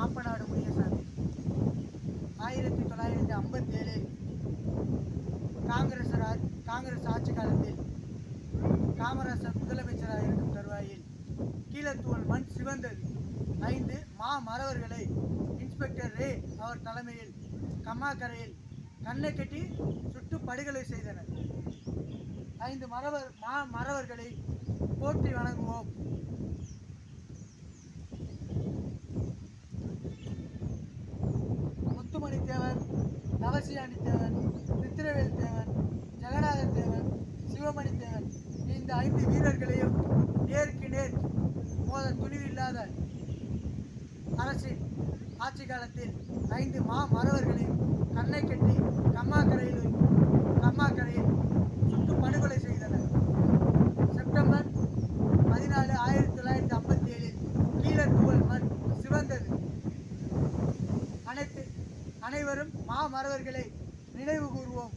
காப்பநாடு முனியசாமி. ஆயிரத்தி தொள்ளாயிரத்தி ஐம்பத்தேழில் காங்கிரஸ் காங்கிரஸ் ஆட்சி காலத்தில் காமராசர் முதலமைச்சராக இருக்கும் தருவாயில் கீழத்தூவல் மண் சிவந்தது. ஐந்து மா மறவர்களை இன்ஸ்பெக்டர் ரே அவர் தலைமையில் கம்மாக்கரையில் கண்ணை கட்டி சுட்டு படுகொலை செய்தனர். ஐந்து மறவர் மா மறவர்களை போற்றி வணங்குவோம். நவசியாணி தேவன் சித்திரவேல் தேவன் ஜெகநாத தேவன் சிவமணி தேவன் இந்த ஐந்து வீரர்களையும் நேருக்கு நேர் துணி இல்லாத அரசின் ஆட்சி காலத்தில் ஐந்து மா மறவர்களையும் கட்டி கம்மாக்கரையில் கம்மாக்கரையில் சுட்டு படுகொலை செய்தனர் செப்டம்பர் பதினாலு ஆயிரத்தி தொள்ளாயிரத்தி ஐம்பத்தி ஏழில் கீழத்தூவல் மண் சிவந்தது அனைத்து அனைவரும் மா மறவர்களை நினைவு கூறுவோம்